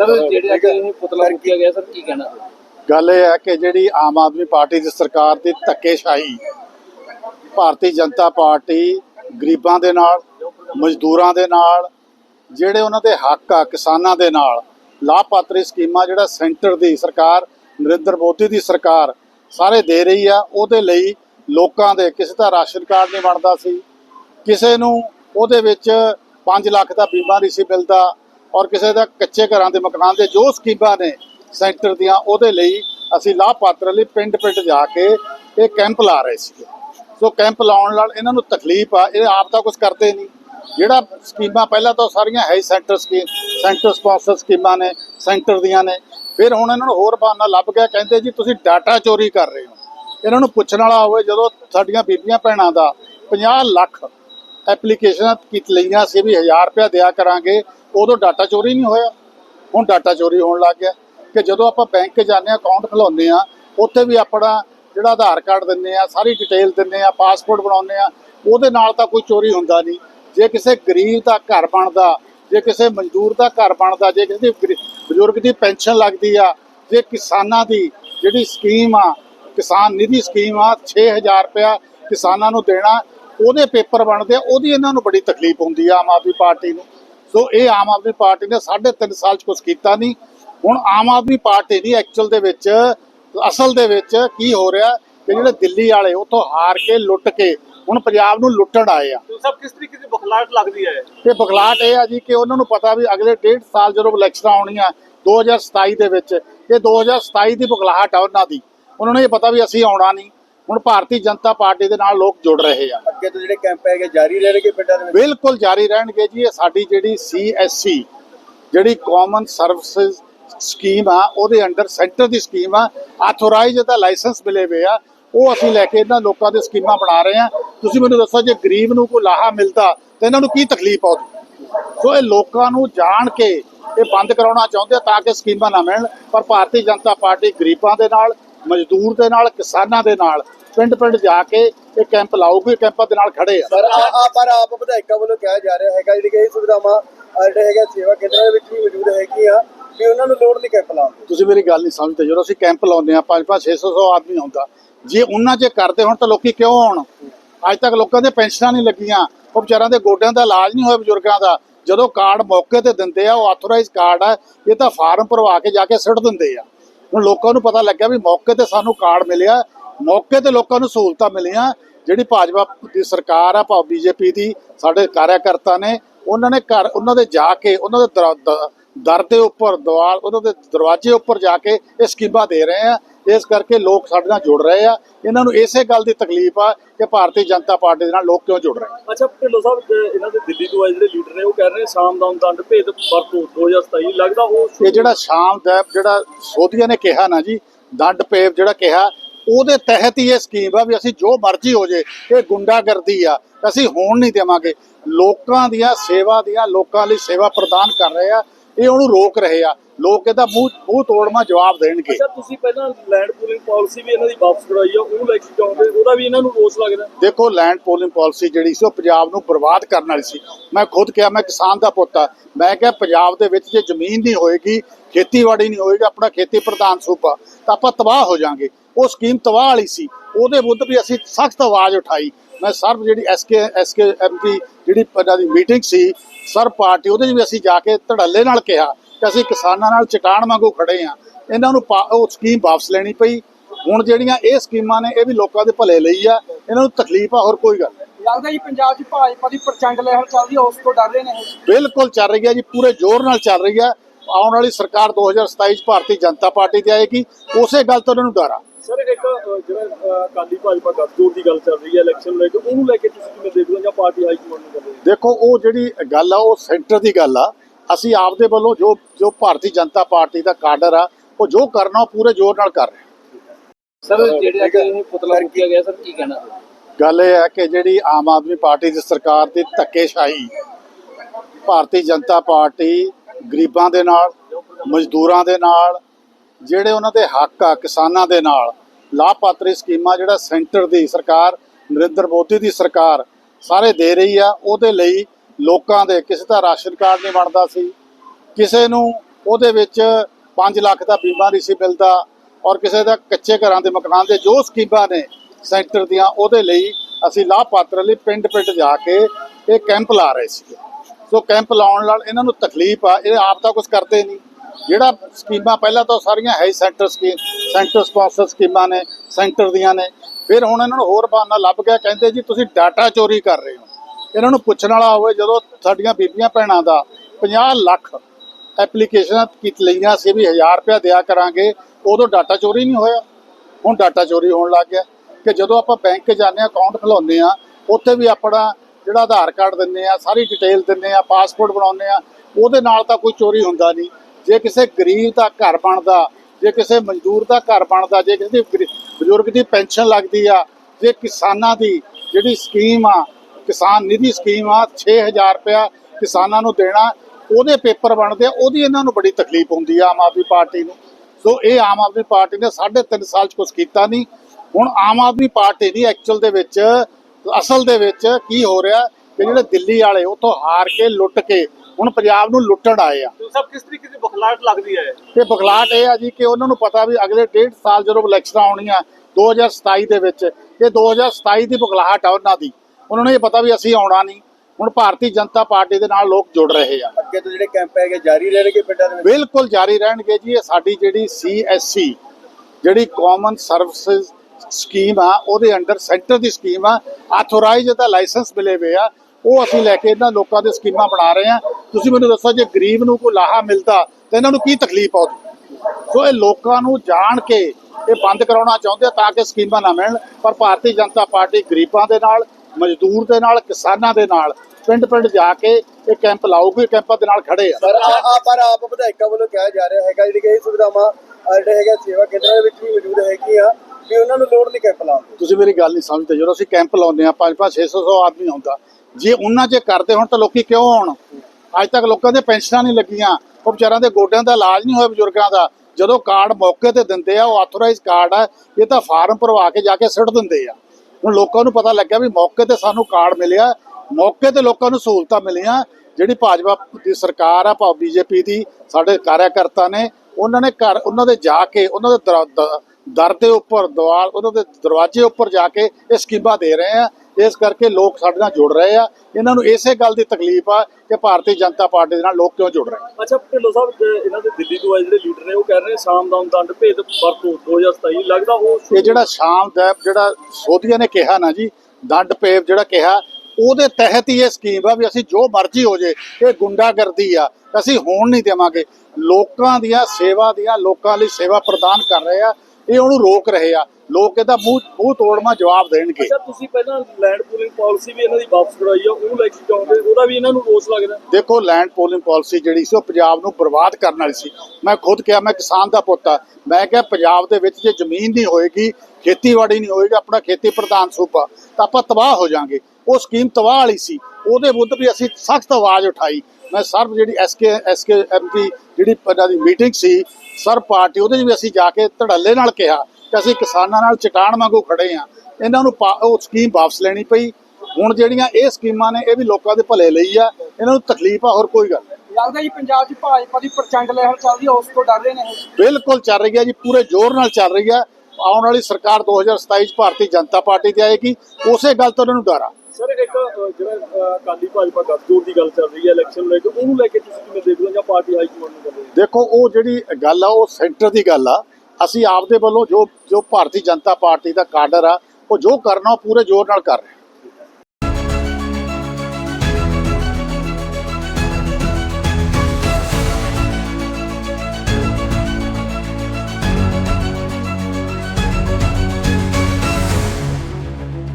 Sir ਜਿਹੜੇ ਅੱਜ ਇਹ ਪੁਤਲਾ ਫੂਕਿਆ ਗਿਆ ਸਰ ਕੀ ਕਹਿਣਾ? ਗੱਲ ਇਹ ਹੈ ਕਿ ਜਿਹੜੀ ਆਮ ਆਦਮੀ ਪਾਰਟੀ ਦੀ ਸਰਕਾਰ ਦੀ ਧੱਕੇਸ਼ਾਹੀ ਭਾਰਤੀ ਜਨਤਾ ਪਾਰਟੀ ਗਰੀਬਾਂ ਦੇ ਨਾਲ ਮਜ਼ਦੂਰਾਂ ਦੇ ਨਾਲ ਜਿਹੜੇ ਉਹਨਾਂ ਦੇ ਹੱਕ ਆ ਕਿਸਾਨਾਂ ਦੇ ਨਾਲ ਲਾਭਪਾਤਰੀ ਸਕੀਮਾਂ ਜਿਹੜਾ ਸੈਂਟਰ ਦੀ ਸਰਕਾਰ ਨਰਿੰਦਰ ਮੋਦੀ ਦੀ ਸਰਕਾਰ ਸਾਰੇ ਦੇ ਰਹੀ ਆ ਉਹਦੇ ਲਈ ਲੋਕਾਂ ਦੇ ਕਿਸੇ ਦਾ ਰਾਸ਼ਨ ਕਾਰਡ ਨਹੀਂ ਬਣਦਾ ਸੀ ਕਿਸੇ ਨੂੰ ਉਹਦੇ ਵਿੱਚ 5 ਲੱਖ ਦਾ ਬੀਮਾ ਨਹੀਂ ਸੀ ਮਿਲਦਾ ਔਰ ਕਿਸੇ ਦਾ ਕੱਚੇ ਘਰਾਂ ਦੇ ਮਕਾਨ ਦੇ ਜੋ ਸਕੀਮਾਂ ਨੇ ਸੈਂਟਰ ਦੀਆਂ, ਉਹਦੇ ਲਈ ਅਸੀਂ ਲਾਭਪਾਤਰ ਲਈ ਪਿੰਡ ਪਿੰਡ ਜਾ ਕੇ ਇਹ ਕੈਂਪ ਲਾ ਰਹੇ ਸੀ ਸੋ ਕੈਂਪ ਲਾਉਣ ਨਾਲ ਇਹਨਾਂ ਨੂੰ ਤਕਲੀਫ ਆ, ਇਹ ਆਪ ਤਾਂ ਕੁਝ ਕਰਦੇ ਨਹੀਂ। ਜਿਹੜਾ ਸਕੀਮਾਂ ਪਹਿਲਾਂ ਤਾਂ ਸਾਰੀਆਂ ਹੈ ਸੈਂਟਰ ਸਕੀਮ, ਸੈਂਟਰ ਸਪਾਂਸਰ ਸਕੀਮਾਂ ਨੇ, ਸੈਂਟਰ ਦੀਆਂ ਨੇ। ਫਿਰ ਹੁਣ ਇਹਨਾਂ ਨੂੰ ਹੋਰ ਬਹਾਨਾ ਲੱਭ ਗਿਆ, ਕਹਿੰਦੇ ਜੀ ਤੁਸੀਂ ਡਾਟਾ ਚੋਰੀ ਕਰ ਰਹੇ ਹੋ। ਇਹਨਾਂ ਨੂੰ ਪੁੱਛਣ ਵਾਲਾ ਹੋਵੇ, ਜਦੋਂ ਸਾਡੀਆਂ ਬੀਬੀਆਂ ਭੈਣਾਂ ਦਾ 50 ਲੱਖ ਐਪਲੀਕੇਸ਼ਨਾਂ ਕੀਤ ਲਈਆਂ ਸੀ ਵੀ 1000 ਰੁਪਇਆ ਦਿਆ ਕਰਾਂਗੇ, ਉਦੋਂ ਡਾਟਾ ਚੋਰੀ ਨਹੀਂ ਹੋਇਆ। ਹੁਣ ਡਾਟਾ ਚੋਰੀ ਹੋਣ ਲੱਗ ਗਿਆ ਕਿ ਜਦੋਂ ਆਪਾਂ ਬੈਂਕ ਜਾਂਦੇ ਆ ਅਕਾਊਂਟ ਖੁਲਾਉਂਦੇ ਆ ਉੱਥੇ ਵੀ ਆਪਣਾ ਜਿਹੜਾ ਆਧਾਰ ਕਾਰਡ ਦਿੰਦੇ ਆ ਸਾਰੀ ਡਿਟੇਲ ਦਿੰਦੇ ਆ ਪਾਸਪੋਰਟ ਬਣਾਉਂਦੇ ਆ ਉਹਦੇ ਨਾਲ ਤਾਂ ਕੋਈ ਚੋਰੀ ਹੁੰਦਾ ਨਹੀਂ। ਜੇ ਕਿਸੇ ਗਰੀਬ ਦਾ ਘਰ ਬਣਦਾ, ਜੇ ਕਿਸੇ ਮਜ਼ਦੂਰ ਦਾ ਘਰ ਬਣਦਾ, ਜੇ ਕਿਸੇ ਦੀ ਗਰੀ- ਬਜ਼ੁਰਗ ਦੀ ਪੈਨਸ਼ਨ ਲੱਗਦੀ ਆ, ਜੇ ਕਿਸਾਨਾਂ ਦੀ ਜਿਹੜੀ ਸਕੀਮ ਆ, ਕਿਸਾਨ ਨਿਧੀ ਸਕੀਮ ਆ 6000 ਰੁਪਇਆ ਕਿਸਾਨਾਂ ਨੂੰ ਦੇਣਾ ਉਹਦੇ ਪੇਪਰ ਬਣਦੇ ਆ ਉਹਦੀ ਇਹਨਾਂ ਨੂੰ ਬੜੀ ਤਕਲੀਫ ਹੁੰਦੀ ਆ ਆਮ ਆਦਮੀ ਪਾਰਟੀ ਨੂੰ। ਸੋ ਇਹ ਆਮ ਆਦਮੀ ਪਾਰਟੀ ਨੇ 3.5 ਸਾਲ ਚ ਕੁਝ ਕੀਤਾ ਨਹੀਂ। ਹੁਣ ਆਮ ਆਦਮੀ ਪਾਰਟੀ ਦੀ ਐਕਚੁਅਲ ਦੇ ਵਿੱਚ ਅਸਲ ਦੇ ਵਿੱਚ ਕੀ ਹੋ ਰਿਹਾ ਕਿ ਜਿਹੜੇ ਦਿੱਲੀ ਵਾਲੇ ਉਥੋਂ ਹਾਰ ਕੇ ਲੁੱਟ ਕੇ ਹੁਣ ਪੰਜਾਬ ਨੂੰ ਲੁੱਟਣ ਆਏ ਆ। ਸਭ ਕਿਸ ਤਰੀਕੇ ਦੀ ਬਖਲਾਟ ਲੱਗਦੀ ਹੈ? ਤੇ ਬਖਲਾਟ ਇਹ ਆ ਜੀ ਕਿ ਉਹਨਾਂ ਨੂੰ ਪਤਾ ਵੀ ਅਗਲੇ ਡੇਢ ਸਾਲ ਜਦੋਂ ਇਲੈਕਸ਼ਨਾਂ ਆਉਣੀਆਂ 2027 ਦੇ ਵਿੱਚ ਇਹ 2027 ਦੀ ਬਖਲਾਹਟ ਆ ਉਹਨਾਂ ਦੀ। ਉਹਨਾਂ ਨੂੰ ਇਹ ਪਤਾ ਵੀ ਅਸੀਂ ਆਉਣਾ ਨਹੀਂ। ਹੁਣ ਭਾਰਤੀ ਜਨਤਾ ਪਾਰਟੀ ਦੇ ਨਾਲ ਲੋਕ ਜੁੜ ਰਹੇ ਆ। ਅੱਗੇ ਤੋਂ ਜਿਹੜੇ ਕੈਂਪ ਹੈਗੇ ਜਾਰੀ ਰਹਿਣਗੇ ਪਿੰਡਾਂ ਦੇ ਵਿੱਚ? ਬਿਲਕੁਲ ਜਾਰੀ ਰਹਿਣਗੇ ਜੀ। ਇਹ ਸਾਡੀ ਜਿਹੜੀ ਸੀਐਸਸੀ ਜਿਹੜੀ ਕਾਮਨ ਸਰਵਿਸਿਜ਼ ਸਕੀਮ ਆ ਉਹਦੇ ਅੰਡਰ ਸੈਂਟਰ ਦੀ ਸਕੀਮ ਆ। ਆਥੋਰਾਈਜ਼ ਦਾ ਲਾਇਸੈਂਸ ਮਿਲੇ ਹੋਏ ਆ ਉਹ ਅਸੀਂ ਲੈ ਕੇ ਇਹਨਾਂ ਲੋਕਾਂ ਦੇ ਸਕੀਮਾਂ ਬਣਾ ਰਹੇ ਆ। ਤੁਸੀਂ ਮੈਨੂੰ ਦੱਸੋ ਜੇ ਗਰੀਬ ਨੂੰ ਕੋਈ ਲਾਹਾ ਮਿਲਦਾ ਤਾਂ ਇਹਨਾਂ ਨੂੰ ਕੀ ਤਕਲੀਫ ਆਉਂਦੀ ਸੋ ਇਹ ਲੋਕਾਂ ਨੂੰ ਜਾਣ ਕੇ ਇਹ ਬੰਦ ਕਰਾਉਣਾ ਚਾਹੁੰਦੇ ਆ ਤਾਂ ਕਿ ਸਕੀਮਾਂ ਨਾ ਮਿਲਣ ਪਰ ਭਾਰਤੀ ਜਨਤਾ ਪਾਰਟੀ ਗਰੀਬਾਂ ਦੇ ਨਾਲ ਮਜ਼ਦੂਰ ਦੇ ਨਾਲ ਕਿਸਾਨਾਂ ਦੇ ਨਾਲ ਪਿੰਡ ਪਿੰਡ ਜਾ ਕੇ ਇਹ ਕੈਂਪ ਲਾਊਗੀ ਕੈਂਪਾਂ ਦੇ ਨਾਲ ਖੜੇ ਆ। ਪਰ ਆ ਪਰ ਆਪ ਵਿਧਾਇਕਾਂ ਵੱਲੋਂ ਕਿਹਾ ਜਾ ਰਿਹਾ ਹੈਗਾ ਜਿਹੜੀ ਕਿ ਇਹ ਸੁਵਿਧਾਵਾਂ ਜਿਹੜੇ ਹੈਗੇ ਸੇਵਾ ਕੇਂਦਰਾਂ ਦੇ ਵਿੱਚ ਵੀ ਮੌਜੂਦ ਹੈਗੀਆਂ ਵੀ ਉਹਨਾਂ ਨੂੰ ਲੋੜ ਨਹੀਂ ਕੈਂਪ ਲਾਉਣ ਤੁਸੀਂ ਮੇਰੀ ਗੱਲ ਨਹੀਂ ਸਮਝਦੇ ਜਦੋਂ ਅਸੀਂ ਕੈਂਪ ਲਾਉਂਦੇ ਆ 5-5 600 ਆਦਮੀ ਹੁੰਦਾ ਜੇ ਉਹਨਾਂ 'ਚ ਕਰਦੇ ਹੁਣ ਤਾਂ ਲੋਕੀ ਕਿਉਂ ਆਉਣ? ਅੱਜ ਤੱਕ ਲੋਕਾਂ ਦੇ ਪੈਨਸ਼ਨਾਂ ਨਹੀਂ ਲੱਗੀਆਂ ਉਹ ਵਿਚਾਰਿਆਂ ਦੇ ਗੋਡਿਆਂ ਦਾ ਇਲਾਜ ਨਹੀਂ ਹੋਇਆ ਬਜ਼ੁਰਗਾਂ ਦਾ ਜਦੋਂ ਕਾਰਡ ਮੌਕੇ ਤੇ ਦਿੰਦੇ ਆ, ਉਹ ਆਥੋਰਾਈਜ਼ ਕਾਰਡ ਆ, ਇਹ ਤਾਂ ਫਾਰਮ ਭਰਵਾ ਕੇ ਜਾ ਕੇ ਸਿੱਟ ਦਿੰਦੇ ਆ। ਹੁਣ ਲੋਕਾਂ ਨੂੰ ਪਤਾ ਲੱਗਿਆ ਵੀ ਮੌਕੇ ਤੇ ਸਾਨੂੰ ਕਾਰਡ ਮਿਲਿਆ, ਮੌਕੇ ਤੇ ਲੋਕਾਂ ਨੂੰ ਸਹੂਲਤਾਂ ਮਿਲੀਆਂ। ਜਿਹੜੀ ਭਾਜਪਾ ਦੀ ਸਰਕਾਰ ਆ ਭਾ ਬੀਜੇਪੀ ਦੀ, ਸਾਡੇ ਕਾਰਿਆਕਰਤਾ ਨੇ, ਉਹਨਾਂ ਨੇ ਘਰ, ਉਹਨਾਂ ਦੇ ਜਾ ਕੇ, ਉਹਨਾਂ ਦੇ ਦਰ- ਦਰ ਦੇ ਉੱਪਰ ਦਵਾਲ ਉਹਨਾਂ ਦੇ ਦਰਵਾਜ਼ੇ ਉੱਪਰ ਜਾ ਕੇ ਇਹ ਸਕੀਮਾਂ ਦੇ ਰਹੇ ਆ। ਇਸ ਕਰਕੇ ਲੋਕ ਸਾਡੇ ਨਾਲ ਜੁੜ ਰਹੇ ਆ। ਇਹਨਾਂ ਨੂੰ ਇਸੇ ਗੱਲ ਦੀ ਤਕਲੀਫ ਆ ਕਿ ਭਾਰਤੀ ਜਨਤਾ ਪਾਰਟੀ ਦੇ ਨਾਲ ਲੋਕ ਕਿਉਂ ਜੁੜ ਰਹੇ ਅੱਛਾ ਢਿੱਲੋਂ ਸਾਹਿਬ ਇਹਨਾਂ ਦੇ ਦਿੱਲੀ ਤੋਂ ਆਏ ਜਿਹੜੇ ਲੀਡਰ ਨੇ ਉਹ ਕਹਿ ਰਹੇ ਨੇ ਸ਼ਾਮਦਾਨ ਦੰਡ ਭੇਦ ਵਰਤੋਂ 2027 ਲੱਗਦਾ ਉਹ ਇਹ ਜਿਹੜਾ ਸ਼ਾਮ ਦਾ ਜਿਹੜਾ ਸੋਧੀਆਂ ਨੇ ਕਿਹਾ ਨਾ ਜੀ ਦੰਡ ਪੇਵ ਜਿਹੜਾ ਕਿਹਾ ਉਹਦੇ ਤਹਿਤ ਹੀ ਇਹ ਸਕੀਮ ਆ ਵੀ ਅਸੀਂ ਜੋ ਮਰਜ਼ੀ ਹੋ ਜੇ ਇਹ ਗੁੰਡਾਗਰਦੀ ਆ ਅਸੀਂ ਹੋਣ ਨਹੀਂ ਦੇਵਾਂਗੇ। ਲੋਕਾਂ ਦੀਆਂ ਸੇਵਾ ਦੀਆਂ ਲੋਕਾਂ ਲਈ ਸੇਵਾ ਪ੍ਰਦਾਨ ਕਰ ਰਹੇ ਆ ਇਹ ਉਹਨੂੰ ਰੋਕ ਰਹੇ ਆ। ਲੋਕ ਇਹਦਾ ਮੂੰਹ ਮੂੰਹ ਤੋੜਮਾ ਜਵਾਬ ਦੇਣਗੇ। ਅੱਛਾ ਤੁਸੀਂ ਪਹਿਲਾਂ ਲੈਂਡ ਪੂਲਿੰਗ ਪਾਲਿਸੀ ਵੀ ਇਹਨਾਂ ਦੀ ਵਾਪਸ ਕਰਾਈ ਆ ਉਹ ਲੈ ਕੇ ਜਾਓਗੇ? ਉਹਦਾ ਵੀ ਇਹਨਾਂ ਨੂੰ ਰੋਸ ਲੱਗਦਾ ਦੇਖੋ ਲੈਂਡ ਪੋਲਿੰਗ ਪਾਲਿਸੀ ਜਿਹੜੀ ਸੀ ਉਹ ਪੰਜਾਬ ਨੂੰ ਬਰਬਾਦ ਕਰਨ ਵਾਲੀ ਸੀ। ਮੈਂ ਖੁਦ ਕਿਹਾ ਮੈਂ ਕਿਸਾਨ ਦਾ ਪੁੱਤ ਆ। ਮੈਂ ਕਿਹਾ ਪੰਜਾਬ ਦੇ ਵਿੱਚ ਜੇ ਜ਼ਮੀਨ ਨਹੀਂ ਹੋਏਗੀ ਖੇਤੀਬਾੜੀ ਨਹੀਂ ਹੋਏਗੀ ਆਪਣਾ ਖੇਤੀ ਪ੍ਰਧਾਨ ਸੂਬਾ ਤਾਂ ਆਪਾਂ ਤਬਾਹ ਹੋ ਜਾਾਂਗੇ। ਉਹ ਸਕੀਮ ਤਬਾਹ ਵਾਲੀ ਸੀ। ਉਹਦੇ ਵਿਰੁੱਧ ਵੀ ਅਸੀਂ ਸਖਤ ਆਵਾਜ਼ ਉਠਾਈ। ਮੈਂ ਸਰਬ ਜਿਹੜੀ ਐਸਕੇ ਐਸਕੇ ਐਮਪੀ ਜਿਹੜੀ ਇਹਨਾਂ ਦੀ ਮੀਟਿੰਗ ਸੀ ਸਰਬ ਪਾਰਟੀ ਉਹਦੇ 'ਚ ਵੀ ਅਸੀਂ ਜਾ ਕੇ ਧੜੱਲੇ ਨਾਲ ਕਿਹਾ ਕਿ ਅਸੀਂ ਕਿਸਾਨਾਂ ਨਾਲ ਚਟਾਨ ਵਾਂਗੂ ਖੜੇ ਆ ਇਹਨਾਂ ਨੂੰ ਉਹ ਸਕੀਮ ਵਾਪਸ ਲੈਣੀ ਪਈ। ਹੁਣ ਜਿਹੜੀਆਂ ਇਹ ਸਕੀਮਾਂ ਨੇ ਇਹ ਵੀ ਲੋਕਾਂ ਦੇ ਭਲੇ ਲਈ ਆ। ਇਹਨਾਂ ਨੂੰ ਤਕਲੀਫ ਆ ਹੋਰ ਕੋਈ ਗੱਲ ਨਹੀਂ। ਲੱਗਦਾ ਜੀ ਪੰਜਾਬ 'ਚ ਭਾਜਪਾ ਦੀ ਪ੍ਰਚੰਡ ਲਹਿਰ ਚੱਲ ਰਹੀ ਹੈ ਉਸ ਤੋਂ ਡਰ ਰਹੇ ਨੇ। ਬਿਲਕੁਲ ਚੱਲ ਰਹੀ ਹੈ ਜੀ ਪੂਰੇ ਜ਼ੋਰ ਨਾਲ ਚੱਲ ਰਹੀ ਹੈ ਆਉਣ ਵਾਲੀ ਸਰਕਾਰ 2027 ਚ ਭਾਰਤੀ ਜਨਤਾ ਪਾਰਟੀ ਤੇ ਆਏਗੀ ਉਸੇ ਗੱਲ ਤੋਂ ਉਹਨਾਂ ਨੂੰ ਡਰ ਆ। ਸਰ ਇੱਕ ਅਹ, ਜਿਹੜਾ ਅਹ, ਅਕਾਲੀ ਭਾਜਪਾ ਗੱਠਜੋੜ ਦੀ ਗੱਲ ਚੱਲ ਰਹੀ ਹੈ ਇਲੈਕਸ਼ਨ ਲੈ ਕੇ ਉਹਨੂੰ ਲੈ ਕੇ ਤੁਸੀਂ ਕਿਵੇਂ ਦੇਖਦੇ ਹੋ ਜਾਂ ਪਾਰਟੀ ਹਾਈ ਕਮਾਂਡ ਨੂੰ ਕਰਦੇ ਹੋ? ਦੇਖੋ ਉਹ ਜਿਹੜੀ ਗੱਲ ਆ ਉਹ ਸੈਂਟਰ ਦੀ ਗੱਲ ਆ। ਅਸੀਂ ਆਪਦੇ ਵੱਲੋਂ ਜੋ ਜੋ ਭਾਰਤੀ ਜਨਤਾ ਪਾਰਟੀ ਦਾ ਕਾਡਰ ਆ ਉਹ ਜੋ ਕਰਨਾ ਪੂਰੇ ਜ਼ੋਰ ਨਾਲ ਕਰ ਰਹੇ ਸਰ ਜਿਹੜੇ ਅੱਜ ਇਹ ਪੁਤਲਾ ਫੂਕਿਆ ਗਿਆ ਸਰ ਕੀ ਕਹਿਣਾ ਗੱਲ ਇਹ ਹੈ ਕਿ ਜਿਹੜੀ ਆਮ ਆਦਮੀ ਪਾਰਟੀ ਦੀ ਸਰਕਾਰ ਦੀ ਧੱਕੇਸ਼ਾਹੀ ਭਾਰਤੀ ਜਨਤਾ ਪਾਰਟੀ ਗਰੀਬਾਂ ਦੇ ਨਾਲ ਮਜ਼ਦੂਰਾਂ ਦੇ ਨਾਲ ਜਿਹੜੇ ਉਹਨਾਂ ਦੇ ਹੱਕ ਆ ਕਿਸਾਨਾਂ ਦੇ ਨਾਲ, ਲਾਭਪਾਤਰੀ ਸਕੀਮਾਂ ਜਿਹੜਾ ਸੈਂਟਰ ਦੀ ਸਰਕਾਰ, ਨਰਿੰਦਰ ਮੋਦੀ ਦੀ ਸਰਕਾਰ ਸਾਰੇ ਦੇ ਰਹੀ ਆ, ਉਹਦੇ ਲਈ ਲੋਕਾਂ ਦੇ ਕਿਸੇ ਦਾ ਰਾਸ਼ਨ ਕਾਰਡ ਨਹੀਂ ਬਣਦਾ ਸੀ, ਕਿਸੇ ਨੂੰ ਉਹਦੇ ਵਿੱਚ 5 ਲੱਖ ਦਾ ਬੀਮਾ ਨਹੀਂ ਸੀ ਮਿਲਦਾ, ਔਰ ਕਿਸੇ ਦਾ ਕੱਚੇ ਘਰਾਂ ਦੇ ਮਕਾਨ ਦੇ ਜੋ ਸਕੀਮਾਂ ਨੇ ਸੈਂਟਰ ਦੀਆਂ, ਉਹਦੇ ਲਈ ਅਸੀਂ ਲਾਭਪਾਤਰ ਲਈ ਪਿੰਡ ਪਿੰਡ ਜਾ ਕੇ ਇਹ ਕੈਂਪ ਲਾ ਰਹੇ ਸੀ ਸੋ ਕੈਂਪ ਲਾਉਣ ਨਾਲ ਇਹਨਾਂ ਨੂੰ ਤਕਲੀਫ ਆ, ਇਹ ਆਪ ਤਾਂ ਕੁਝ ਕਰਦੇ ਨਹੀਂ। ਜਿਹੜਾ ਸਕੀਮਾਂ ਪਹਿਲਾਂ ਤਾਂ ਸਾਰੀਆਂ ਹੈ ਸੈਂਟਰ ਸਕੀਮ, ਸੈਂਟਰ ਸਪਾਂਸਰ ਸਕੀਮਾਂ ਨੇ, ਸੈਂਟਰ ਦੀਆਂ ਨੇ। ਫਿਰ ਹੁਣ ਇਹਨਾਂ ਨੂੰ ਹੋਰ ਬਹਾਨਾ ਲੱਭ ਗਿਆ, ਕਹਿੰਦੇ ਜੀ ਤੁਸੀਂ ਡਾਟਾ ਚੋਰੀ ਕਰ ਰਹੇ ਹੋ। ਇਹਨਾਂ ਨੂੰ ਪੁੱਛਣ ਵਾਲਾ ਹੋਵੇ, ਜਦੋਂ ਸਾਡੀਆਂ ਬੀਬੀਆਂ ਭੈਣਾਂ ਦਾ 50 ਲੱਖ ਐਪਲੀਕੇਸ਼ਨਾਂ ਕੀਤ ਲਈਆਂ ਸੀ ਵੀ 1000 ਰੁਪਇਆ ਦਿਆ ਕਰਾਂਗੇ, ਉਦੋਂ ਡਾਟਾ ਚੋਰੀ ਨਹੀਂ ਹੋਇਆ। ਹੁਣ ਡਾਟਾ ਚੋਰੀ ਹੋਣ ਲੱਗ ਗਿਆ ਕਿ ਜਦੋਂ ਆਪਾਂ ਬੈਂਕ ਜਾਂਦੇ ਆ ਅਕਾਊਂਟ ਖੁਲਾਉਂਦੇ ਆ ਉੱਥੇ ਵੀ ਆਪਣਾ ਜਿਹੜਾ ਆਧਾਰ ਕਾਰਡ ਦਿੰਦੇ ਆ ਸਾਰੀ ਡਿਟੇਲ ਦਿੰਦੇ ਆ ਪਾਸਪੋਰਟ ਬਣਾਉਂਦੇ ਆ ਉਹਦੇ ਨਾਲ ਤਾਂ ਕੋਈ ਚੋਰੀ ਹੁੰਦਾ ਨਹੀਂ। ਜੇ ਕਿਸੇ ਗਰੀਬ ਦਾ ਘਰ ਬਣਦਾ, ਜੇ ਕਿਸੇ ਮਜ਼ਦੂਰ ਦਾ ਘਰ ਬਣਦਾ, ਜੇ ਕਿਸੇ ਦੀ ਬਜ਼ੁਰਗ ਦੀ ਪੈਨਸ਼ਨ ਲੱਗਦੀ ਆ, ਜੇ ਕਿਸਾਨਾਂ ਦੀ ਜਿਹੜੀ ਸਕੀਮ ਆ, ਕਿਸਾਨ ਨਿਧੀ ਸਕੀਮ ਆ 6000 ਰੁਪਇਆ ਕਿਸਾਨਾਂ ਨੂੰ ਦੇਣਾ, ਉਹਦੇ ਪੇਪਰ ਬਣਦੇ ਆ, ਉਹਦੀ ਇਹਨਾਂ ਨੂੰ ਬੜੀ ਤਕਲੀਫ ਹੁੰਦੀ ਆ ਆਮ ਆਦਮੀ ਪਾਰਟੀ ਨੂੰ। ਸੋ ਇਹ ਆਮ ਆਦਮੀ ਪਾਰਟੀ ਨੇ 3.5 ਸਾਲ ਚ ਕੁਝ ਕੀਤਾ ਨਹੀਂ। ਹੁਣ ਆਮ ਆਦਮੀ ਪਾਰਟੀ ਦੀ ਐਕਚੁਅਲ ਦੇ ਵਿੱਚ, ਅਸਲ ਦੇ ਵਿੱਚ ਕੀ ਹੋ ਰਿਹਾ ਕਿ ਜਿਹੜੇ ਦਿੱਲੀ ਵਾਲੇ ਉਥੋਂ ਹਾਰ ਕੇ ਲੁੱਟ ਕੇ ਹੁਣ ਪੰਜਾਬ ਨੂੰ ਲੁੱਟਣ ਆਏ ਆ। ਸਭ ਕਿਸ ਤਰੀਕੇ ਦੀ ਬਖਲਾਟ ਲੱਗਦੀ ਹੈ? ਤੇ ਬਖਲਾਟ ਇਹ ਆ ਜੀ ਕਿ ਉਹਨਾਂ ਨੂੰ ਪਤਾ ਵੀ ਅਗਲੇ ਡੇਢ ਸਾਲ ਜਦੋਂ ਇਲੈਕਸ਼ਨਾਂ ਆਉਣੀਆਂ 2027 ਦੇ ਵਿੱਚ ਇਹ 2027 ਦੀ ਬਖਲਾਹਟ ਆ ਉਹਨਾਂ ਦੀ। ਉਹਨਾਂ ਨੂੰ ਇਹ ਪਤਾ ਵੀ ਅਸੀਂ ਆਉਣਾ ਨਹੀਂ। ਹੁਣ ਭਾਰਤੀ ਜਨਤਾ ਪਾਰਟੀ ਦੇ ਨਾਲ ਲੋਕ ਜੁੜ ਰਹੇ ਆ। ਅੱਗੇ ਤੋਂ ਜਿਹੜੇ ਕੈਂਪ ਹੈਗੇ ਜਾਰੀ ਰਹਿਣਗੇ ਪਿੰਡਾਂ ਦੇ ਵਿੱਚ? ਬਿਲਕੁਲ ਜਾਰੀ ਰਹਿਣਗੇ ਜੀ। ਇਹ ਸਾਡੀ ਜਿਹੜੀ ਸੀਐਸਸੀ ਜਿਹੜੀ ਕਾਮਨ ਸਰਵਿਸਿਜ਼ ਸਕੀਮ ਆ ਉਹਦੇ ਅੰਡਰ ਸੈਂਟਰ ਦੀ ਸਕੀਮ ਆ। ਆਥੋਰਾਈਜ਼ ਦਾ ਲਾਇਸੈਂਸ ਮਿਲੇ ਹੋਏ ਆ। ਉਹ ਅਸੀਂ ਲੈ ਕੇ ਇਹਨਾਂ ਲੋਕਾਂ ਦੇ ਸਕੀਮਾਂ ਬਣਾ ਰਹੇ ਆ ਤੁਸੀਂ ਮੈਨੂੰ ਦੱਸੋ ਜੇ ਗਰੀਬ ਨੂੰ ਕੋਈ ਲਾਹਾ ਮਿਲਦਾ ਤਾਂ ਇਹਨਾਂ ਨੂੰ ਕੀ ਤਕਲੀਫ ਆਉਂਦੀ ਸੋ ਇਹ ਲੋਕਾਂ ਨੂੰ ਜਾਣ ਕੇ ਇਹ ਬੰਦ ਕਰਾਉਣਾ ਚਾਹੁੰਦੇ ਆ ਤਾਂ ਕਿ ਸਕੀਮਾਂ ਨਾ ਮਿਲਣ। ਪਰ ਭਾਰਤੀ ਜਨਤਾ ਪਾਰਟੀ ਗਰੀਬਾਂ ਦੇ ਨਾਲ ਮਜ਼ਦੂਰ ਦੇ ਨਾਲ ਕਿਸਾਨਾਂ ਦੇ ਨਾਲ ਪਿੰਡ ਪਿੰਡ ਜਾ ਕੇ ਇਹ ਕੈਂਪ ਲਾਊਗੀ ਕੈਂਪਾਂ ਦੇ ਨਾਲ ਖੜੇ ਆ। ਪਰ ਆ ਆ- ਪਰ ਆਪ ਵਿਧਾਇਕਾਂ ਵੱਲੋਂ ਕਿਹਾ ਜਾ ਰਿਹਾ ਹੈਗਾ ਜਿਹੜੀ ਕਿ ਇਹ ਸੁਵਿਧਾਵਾਂ ਜਿਹੜੇ ਹੈਗੇ ਸੇਵਾ ਕੇਂਦਰਾਂ ਦੇ ਵਿੱਚ ਵੀ ਮੌਜੂਦ ਹੈਗੀਆਂ ਵੀ ਉਹਨਾਂ ਨੂੰ ਲੋੜ ਨਹੀਂ ਕੈਂਪ ਲਾਉਣ ਦੀ। ਤੁਸੀਂ ਮੇਰੀ ਗੱਲ ਨਹੀਂ ਸਮਝਦੇ। ਜਦੋਂ ਅਸੀਂ ਕੈਂਪ ਲਾਉਂਦੇ ਆ ਪੰਜ ਪੰਜ 600 ਸੌ ਆਦਮੀ ਹੁੰਦਾ ਜੇ ਉਹਨਾਂ 'ਚ ਕਰਦੇ ਹੁਣ ਤਾਂ ਲੋਕੀ ਕਿਉਂ ਆਉਣ? ਅੱਜ ਤੱਕ ਲੋਕਾਂ ਦੇ ਪੈਨਸ਼ਨਾਂ ਨਹੀਂ ਲੱਗੀਆਂ। ਉਹ ਵਿਚਾਰਿਆਂ ਦੇ ਗੋਡਿਆਂ ਦਾ ਇਲਾਜ ਨਹੀਂ ਹੋਇਆ ਬਜ਼ੁਰਗਾਂ ਦਾ। ਜਦੋਂ ਕਾਰਡ ਮੌਕੇ ਤੇ ਦਿੰਦੇ ਆ, ਉਹ ਆਥੋਰਾਈਜ਼ ਕਾਰਡ ਆ, ਇਹ ਤਾਂ ਫਾਰਮ ਭਰਵਾ ਕੇ ਜਾ ਕੇ ਸਿੱਟ ਦਿੰਦੇ ਆ। ਹੁਣ ਲੋਕਾਂ ਨੂੰ ਪਤਾ ਲੱਗਿਆ ਵੀ ਮੌਕੇ ਤੇ ਸਾਨੂੰ ਕਾਰਡ ਮਿਲਿਆ। ਮੌਕੇ ਤੇ ਲੋਕਾਂ ਨੂੰ ਸਹੂਲਤਾਂ ਮਿਲੀਆਂ। ਜਿਹੜੀ ਭਾਜਪਾ ਦੀ ਸਰਕਾਰ ਆ ਭਾ ਬੀਜੇਪੀ ਦੀ, ਸਾਡੇ ਕਾਰਿਆਕਰਤਾ ਨੇ, ਉਹਨਾਂ ਨੇ ਘਰ, ਉਹਨਾਂ ਦੇ ਜਾ ਕੇ, ਉਹਨਾਂ ਦੇ ਦਰ- ਦੇ ਉੱਪਰ ਦਵਾਲ ਉਹਨਾਂ ਦੇ ਦਰਵਾਜ਼ੇ ਉੱਪਰ ਜਾ ਕੇ ਇਹ ਸਕੀਮਾਂ ਦੇ ਰਹੇ ਆ। ਇਸ ਕਰਕੇ ਲੋਕ ਸਾਡੇ ਨਾਲ ਜੁੜ ਰਹੇ ਆ। ਇਹਨਾਂ ਨੂੰ ਇਸੇ ਗੱਲ ਦੀ ਤਕਲੀਫ ਆ ਕਿ ਭਾਰਤੀ ਜਨਤਾ ਪਾਰਟੀ ਦੇ ਨਾਲ ਲੋਕ ਕਿਉਂ ਜੁੜ ਰਹੇ ਅੱਛਾ ਢਿੱਲੋਂ ਸਾਹਿਬ ਇਹਨਾਂ ਦੇ ਦਿੱਲੀ ਤੋਂ ਆਏ ਜਿਹੜੇ ਲੀਡਰ ਨੇ ਉਹ ਕਹਿ ਰਹੇ ਸ਼ਾਮ ਦਾ ਦੰਡ ਭੇਦ ਵਰਤੋਂ 2027 ਲੱਗਦਾ ਉਹ ਇਹ ਜਿਹੜਾ ਸ਼ਾਮ ਦਾ ਜਿਹੜਾ ਸੋਧੀਆਂ ਨੇ ਕਿਹਾ ਨਾ ਜੀ ਦੰਡ ਪੇਵ ਜਿਹੜਾ ਕਿਹਾ ਉਹਦੇ ਤਹਿਤ ਹੀ ਇਹ ਸਕੀਮ ਆ ਵੀ ਅਸੀਂ ਜੋ ਮਰਜ਼ੀ ਹੋ ਜੇ ਇਹ ਗੁੰਡਾਗਰਦੀ ਆ ਅਸੀਂ ਹੋਣ ਨਹੀਂ ਦੇਵਾਂਗੇ। ਲੋਕਾਂ ਦੀਆਂ ਸੇਵਾ ਦੀਆਂ ਲੋਕਾਂ ਲਈ ਸੇਵਾ ਪ੍ਰਦਾਨ ਕਰ ਰਹੇ ਆ। ਇਹ ਉਹਨੂੰ ਰੋਕ ਰਹੇ ਆ। ਲੋਕ ਇਹਦਾ ਮੂੰਹ ਮੂੰਹ ਤੋੜਮਾ ਜਵਾਬ ਦੇਣਗੇ। ਅੱਛਾ ਤੁਸੀਂ ਪਹਿਲਾਂ ਲੈਂਡ ਪੂਲਿੰਗ ਪਾਲਿਸੀ ਵੀ ਇਹਨਾਂ ਦੀ ਵਾਪਸ ਕਰਾਈ ਆ ਉਹ ਲੈ ਕੇ ਜਾਓਗੇ? ਉਹਦਾ ਵੀ ਇਹਨਾਂ ਨੂੰ ਰੋਸ ਲੱਗਦਾ ਦੇਖੋ ਲੈਂਡ ਪੋਲਿੰਗ ਪਾਲਿਸੀ ਜਿਹੜੀ ਸੀ ਉਹ ਪੰਜਾਬ ਨੂੰ ਬਰਬਾਦ ਕਰਨ ਵਾਲੀ ਸੀ। ਮੈਂ ਖੁਦ ਕਿਹਾ ਮੈਂ ਕਿਸਾਨ ਦਾ ਪੁੱਤ ਆ। ਮੈਂ ਕਿਹਾ ਪੰਜਾਬ ਦੇ ਵਿੱਚ ਜੇ ਜ਼ਮੀਨ ਨਹੀਂ ਹੋਏਗੀ ਖੇਤੀਬਾੜੀ ਨਹੀਂ ਹੋਏਗੀ ਆਪਣਾ ਖੇਤੀ ਪ੍ਰਧਾਨ ਸੂਬਾ ਤਾਂ ਆਪਾਂ ਤਬਾਹ ਹੋ ਜਾਾਂਗੇ। ਉਹ ਸਕੀਮ ਤਬਾਹ ਵਾਲੀ ਸੀ। ਉਹਦੇ ਮੁੱਦ ਵੀ ਅਸੀਂ ਸਖਤ ਆਵਾਜ਼ ਉਠਾਈ। ਮੈਂ ਸਰਬ ਜਿਹੜੀ ਐਸਕੇ ਐਸਕੇ ਐਮਪੀ ਜਿਹੜੀ ਇਹਨਾਂ ਦੀ ਮੀਟਿੰਗ ਸੀ ਸਰਬ ਪਾਰਟੀ ਉਹਦੇ 'ਚ ਵੀ ਅਸੀਂ ਜਾ ਕੇ ਧੜੱਲੇ ਨਾਲ ਕਿਹਾ ਕਿ ਅਸੀਂ ਕਿਸਾਨਾਂ ਨਾਲ ਚਟਾਨ ਵਾਂਗੂ ਖੜੇ ਆ ਇਹਨਾਂ ਨੂੰ ਉਹ ਸਕੀਮ ਵਾਪਸ ਲੈਣੀ ਪਈ। ਹੁਣ ਜਿਹੜੀਆਂ ਇਹ ਸਕੀਮਾਂ ਨੇ ਇਹ ਵੀ ਲੋਕਾਂ ਦੇ ਭਲੇ ਲਈ ਆ। ਇਹਨਾਂ ਨੂੰ ਤਕਲੀਫ ਆ ਹੋਰ ਕੋਈ ਗੱਲ ਨਹੀਂ। ਲੱਗਦਾ ਜੀ ਪੰਜਾਬ 'ਚ ਭਾਜਪਾ ਦੀ ਪ੍ਰਚੰਡ ਲਹਿਰ ਚੱਲ ਰਹੀ ਹੈ ਉਸ ਤੋਂ ਡਰ ਰਹੇ ਨੇ। ਬਿਲਕੁਲ ਚੱਲ ਰਹੀ ਹੈ ਜੀ ਪੂਰੇ ਜ਼ੋਰ ਨਾਲ ਚੱਲ ਰਹੀ ਹੈ ਆਉਣ ਵਾਲੀ ਸਰਕਾਰ 2027 ਚ ਭਾਰਤੀ ਜਨਤਾ ਪਾਰਟੀ ਤੇ ਆਏਗੀ ਉਸੇ ਗੱਲ ਤੋਂ ਉਹਨਾਂ ਨੂੰ ਡਰ ਆ। ਸਰ ਇੱਕ ਜਿਹੜਾ ਅਹ, ਅਕਾਲੀ ਭਾਜਪਾ ਗੱਠਜੋੜ ਦੀ ਗੱਲ ਚੱਲ ਰਹੀ ਹੈ ਇਲੈਕਸ਼ਨ ਲੈ ਕੇ ਉਹਨੂੰ ਲੈ ਕੇ ਤੁਸੀਂ ਕਿਵੇਂ ਦੇਖਦੇ ਹੋ ਜਾਂ ਪਾਰਟੀ ਹਾਈ ਕਮਾਂਡ ਨੂੰ ਕਰਦੇ ਦੇਖੋ ਉਹ ਜਿਹੜੀ ਗੱਲ ਆ ਉਹ ਸੈਂਟਰ ਦੀ ਗੱਲ ਆ। ਅਸੀਂ ਆਪਦੇ ਵੱਲੋਂ ਜੋ ਜੋ ਭਾਰਤੀ ਜਨਤਾ ਪਾਰਟੀ ਦਾ ਕਾਡਰ ਆ ਉਹ ਜੋ ਕਰਨਾ ਉਹ ਪੂਰੇ ਜ਼ੋਰ ਨਾਲ ਕਰ ਰਹੇ